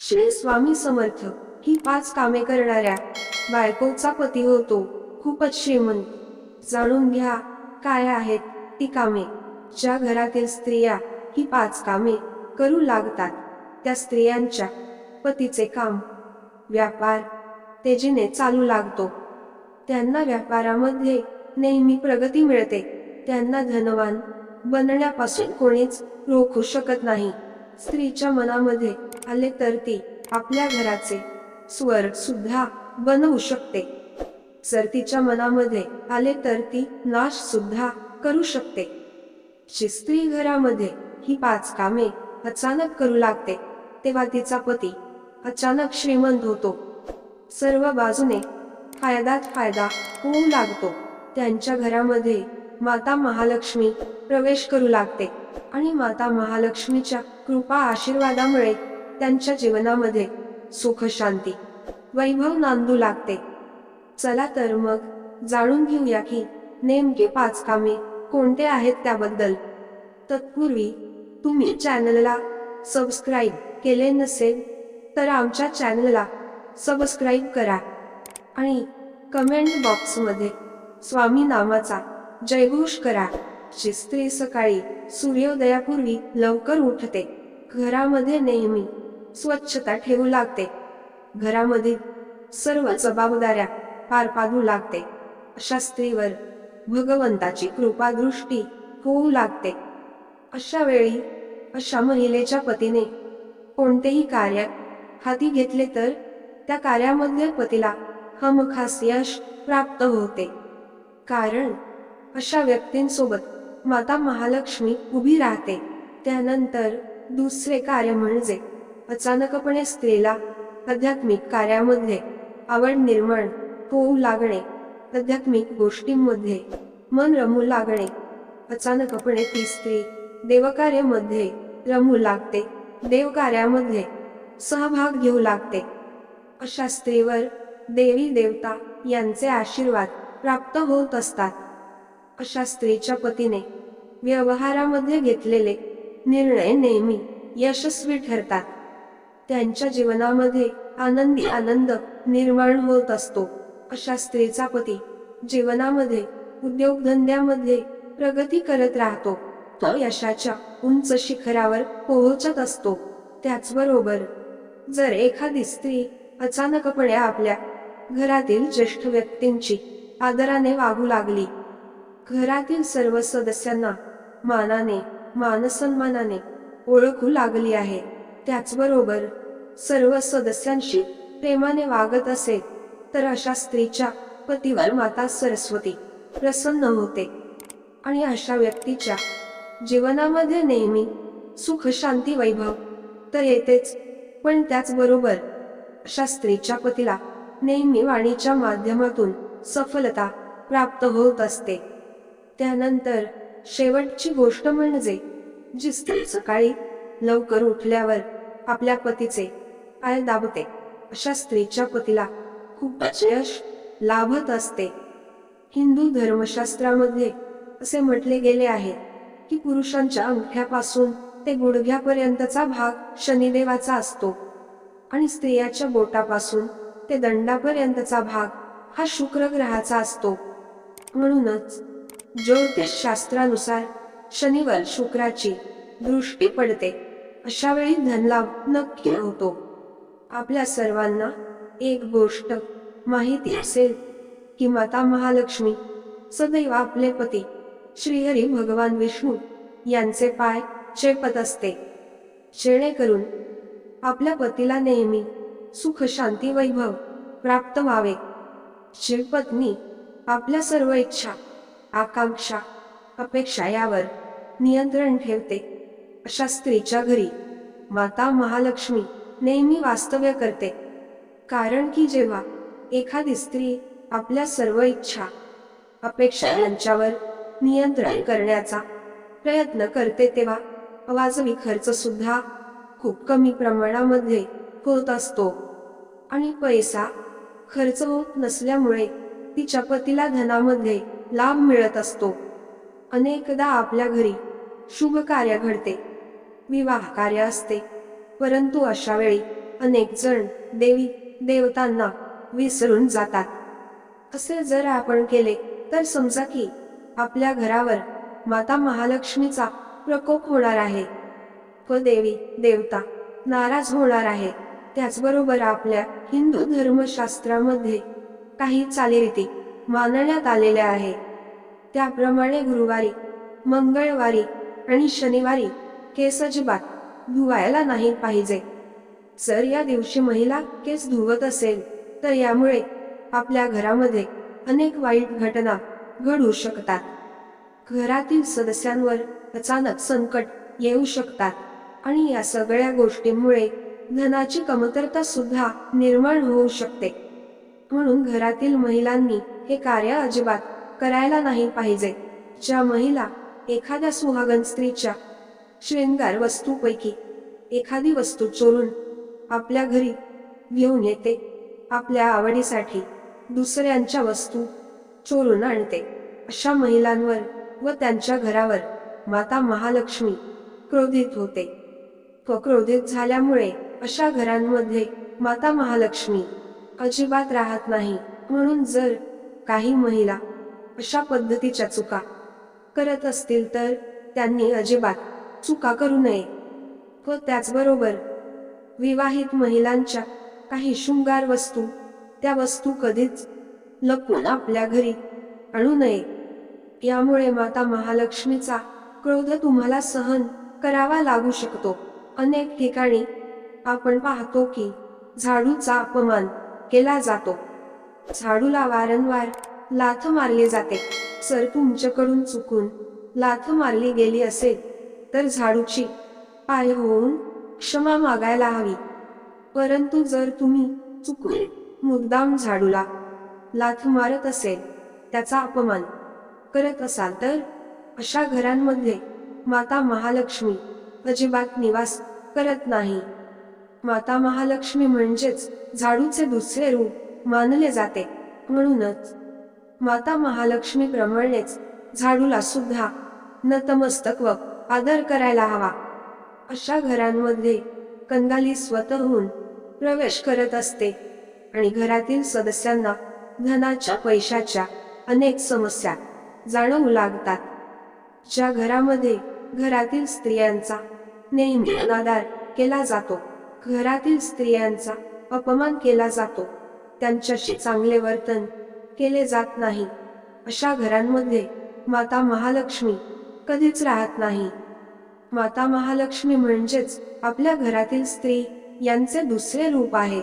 श्री स्वामी समर्थ ही पाच कामे करणाऱ्या बायकोचा पती होतो. खूपच श्रीमंत. जाणून घ्या काय आहेत ती कामे? ज्या घरातील स्त्रिया ही पाच कामे करू लागतात त्या स्त्रियांच्या पतीचे काम व्यापार तेजीने चालू लागतो. त्यांना व्यापारामध्ये नेहमी प्रगती मिळते. त्यांना धनवान बनण्यापासून कोणीच रोखू शकत नाही. स्त्रीच्या मनामध्ये आले तर ती आपल्या घराचे स्वर सुद्धा बनवू शकते. जर तिच्या मनामध्ये आले तर ती नाश सुद्धा करू शकते. जी स्त्री घरामध्ये ही पाच कामे अचानक करू लागते तेव्हा तिचा पती अचानक श्रीमंत होतो. सर्व बाजूने फायदात फायदा होऊ लागतो. त्यांच्या घरामध्ये माता महालक्ष्मी प्रवेश करू लागते आणि माता महालक्ष्मीच्या कृपा आशीर्वादामुळे त्यांच्या जीवनामध्ये सुख शांती वैभव नांदू लागते. चला तर मग जाणून घेऊया की नेमके पाच कामे कोणते आहेत त्याबद्दल. तत्पूर्वी तुम्ही चॅनलला सबस्क्राईब केले नसेल तर आमच्या चॅनलला सबस्क्राईब करा. आणि कमेंट बॉक्समध्ये स्वामी नामाचा जयघोष करा जी स्त्री सकाळी सूर्योदयापूर्वी लवकर उठते. घरामध्ये नेहमी स्वच्छता ठेवू लागते. घरामध्ये सर्व जबाबदाऱ्या पार पाडू लागते. अशा स्त्रीवर भगवंताची कृपादृष्टी होऊ लागते. अशा वेळी अशा महिलेच्या पतीने कोणतेही कार्य हाती घेतले तर त्या कार्यामध्ये पतीला हमखास यश प्राप्त होते. कारण अशा व्यक्तींसोबत माता महालक्ष्मी उभी राहते. त्यानंतर दुसरे कार्य म्हणजे अचानकपणे स्त्रीला आध्यात्मिक कार्यामध्ये आवड निर्माण होऊ लागणे आध्यात्मिक गोष्टींमध्ये मन रमू लागणे. अचानकपणे ती स्त्री देवकार्यामध्ये रमू लागते देवकार्यामध्ये सहभाग घेऊ लागते. अशा स्त्रीवर देवी देवता यांचे आशीर्वाद प्राप्त होत असतात. अशा स्त्रीच्या पतीने व्यवहारामध्ये घेतलेले निर्णय नेहमी यशस्वी ठरतात. त्यांच्या जीवनामध्ये आनंदी आनंद निर्माण होत असतो. अशा स्त्रीचा पती जीवनामध्ये उद्योगधंद्यामध्ये प्रगती करत राहतो. तो यशाच्या उंच शिखरावर पोहोचत असतो. त्याचबरोबर जर एखादी स्त्री अचानकपणे आपल्या घरातील ज्येष्ठ व्यक्तींची आदराने वागू लागली. घरातील सर्व सदस्यांना मानाने मानसन्मानाने ओळखू लागली आहे. त्याचबरोबर सर्व सदस्यांशी प्रेमाने वागत असेल तर अशा स्त्रीच्या पतीवर माता सरस्वती प्रसन्न होते. आणि अशा व्यक्तीच्या जीवनामध्ये नेहमी सुख शांती वैभव तर येतेच. पण त्याचबरोबर अशा स्त्रीच्या पतीला नेहमी वाणीच्या माध्यमातून सफलता प्राप्त होत असते. त्यानंतर शेवटची गोष्ट म्हणजे जी स्त्री सकाळी लवकर उठल्यावर आपल्या पतीचे पाय दाबते. अशा स्त्रीच्या पतीला खूपच यश लाभत असते. हिंदू धर्मशास्त्रामध्ये असे म्हटले गेले आहे की पुरुषांच्या अंगठ्यापासून ते गुडघ्यापर्यंतचा भाग शनिदेवाचा असतो आणि स्त्रियाच्या बोटापासून ते दंडापर्यंतचा भाग हा शुक्र ग्रहाचा असतो. म्हणूनच ज्योतिष शास्त्रानुसार शनिवार शुक्राची दृष्टी पडते. अशा वेळी धनलाभ नक्की होतो. आपल्या सर्वांना एक गोष्ट माहिती असेल की माता महालक्ष्मी सदैव आपले पती श्रीहरी भगवान विष्णू यांचे पाय चेपत असते. जेणेकरून आपल्या पतीला नेहमी सुख शांती वैभव प्राप्त व्हावे. जी पत्नी आपल्या सर्व इच्छा आकांक्षा अपेक्षा यावर नियंत्रण ठेवते. अशा स्त्रीच्या घरी. माता महालक्ष्मी नेहमी वास्तव्य करते. कारण की जेव्हा एखादी स्त्री आपल्या सर्व इच्छा अपेक्षा यांच्यावर नियंत्रण करण्याचा प्रयत्न करते तेव्हा अवाजवी खर्च सुद्धा खूप कमी प्रमाणामध्ये होत असतो. आणि पैसा खर्च होत नसल्यामुळे तिच्या पतीला धनामध्ये लाभ मिळत असतो. अनेकदा आपल्या घरी शुभ कार्य घडते. विवाह कार्य असते. परंतु अशा वेळी अनेक जण देवी देवतांना विसरून जातात. असे जर आपण केले तर समजा की आपल्या घरावर माता महालक्ष्मीचा प्रकोप होणार आहे. व देवी देवता नाराज होणार आहे. त्याचबरोबर आपल्या हिंदू धर्मशास्त्रामध्ये काही चालीरीती मानण्यात आलेल्या आहे. त्याप्रमाणे गुरुवारी मंगळवारी आणि शनिवारी केस अजिबात धुवायला नाही पाहिजे. जर या दिवशी महिला केस धुवत असेल तर यामुळे आपल्या घरामध्ये अनेक वाईट घटना घडू शकतात. घरातील सदस्यांवर अचानक संकट येऊ शकतात आणि या सगळ्या गोष्टींमुळे धनाची कमतरता सुद्धा निर्माण होऊ शकते. म्हणून घरातील महिलांनी हे कार्य अजिबात करायला नाही पाहिजे. ज्या महिला एखाद्या सुहागन स्त्रीच्या शृंगार वस्तूपैकी एखादी वस्तू चोरून आपल्या घरी घेऊन येते. आपल्या आवडीसाठी दुसऱ्यांच्या वस्तू चोरून आणते. अशा महिलांवर व त्यांच्या घरावर माता महालक्ष्मी क्रोधित होते. व क्रोधित झाल्यामुळे अशा घरांमध्ये माता महालक्ष्मी अजिबात राहत नाही. म्हणून जर काही महिला अशा पद्धतीच्या चुका करत असतील तर त्यांनी अजिबात चुका करू नये. व त्याचबरोबर विवाहित महिलांच्या काही शृंगार वस्तू त्या वस्तू कधीच लपून आपल्या घरी आणू नये. यामुळे माता महालक्ष्मीचा क्रोध तुम्हाला सहन करावा लागू शकतो. अनेक ठिकाणी आपण पाहतो की झाडूचा अपमान केला जातो. झाडूला वारंवार लाथ मारली जाते. सर तुमच्याकडून चुकून लाथ मारली गेली असेल. तर झाडूची पाय होऊन क्षमा मागायला हवी. परंतु जर तुम्ही चुकून मुद्दाम झाडूला लाथ मारत असेल त्याचा अपमान करत असाल तर अशा घरांमध्ये माता महालक्ष्मी अजिबात निवास करत नाही. माता महालक्ष्मी म्हणजेच झाडूचे दुसरे रूप मानले जाते म्हणूनच माता महालक्ष्मी प्रमाणेच झाडूला सुद्धा नतमस्तक व आदर करायला हवा. अशा घरांमध्ये कंगाली स्वतःहून प्रवेश करत असते आणि घरातील सदस्यांना धनाच्या पैशाच्या अनेक समस्या जाणवू लागतात. ज्या घरामध्ये घरातील स्त्रियांचा नेहमी अनादार केला जातो घरातील स्त्रियांचा अपमान केला जातो त्यांच्याशी चांगले वर्तन केले जात नाही. अशा घरांमध्ये माता महालक्ष्मी कधीच राहत नाही. माता महालक्ष्मी म्हणजेच आपल्या घरातील स्त्री यांचे दुसरे रूप आहे.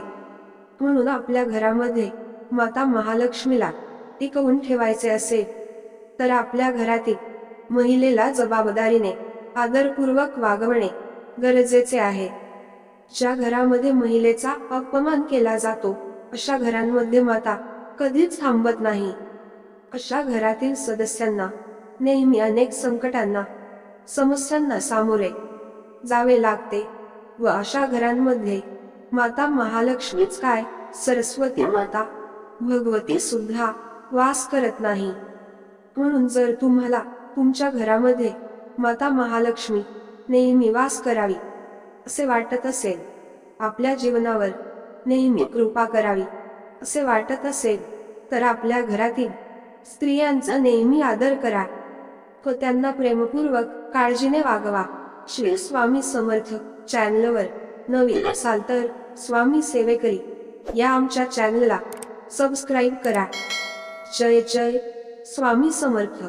म्हणून आपल्या घरामध्ये माता महालक्ष्मीला टिकवून ठेवायचे असेल तर आपल्या घरातील महिलेला जबाबदारीने आदरपूर्वक वागवणे गरजेचे आहे. ज्या घरामध्ये महिलेचा अपमान केला जातो अशा घरांमध्ये माता कधीच थांबत नाही. अशा घरातील सदस्यांना नेहमी अनेक संकटांना समस्यांना सामोरे जावे लागते व अशा घरांमध्ये माता महालक्ष्मीच काय? सरस्वती माता भगवती सुद्धा वास करत नाही. म्हणून जर तुम्हाला तुमच्या घरामध्ये माता महालक्ष्मी नेहमी वास करावी असे वाटत असेल आपल्या जीवनावर नेहमी कृपा करावी असे वाटत असेल तर आपल्या घरातील स्त्रियांचा नेहमी आदर करा. व त्यांना प्रेमपूर्वक काळजीने वागवा. श्री स्वामी समर्थ चॅनलवर नवीन असाल तर स्वामी सेवेकरी या आमच्या चॅनलला सबस्क्राईब करा. जय जय. स्वामी समर्थ.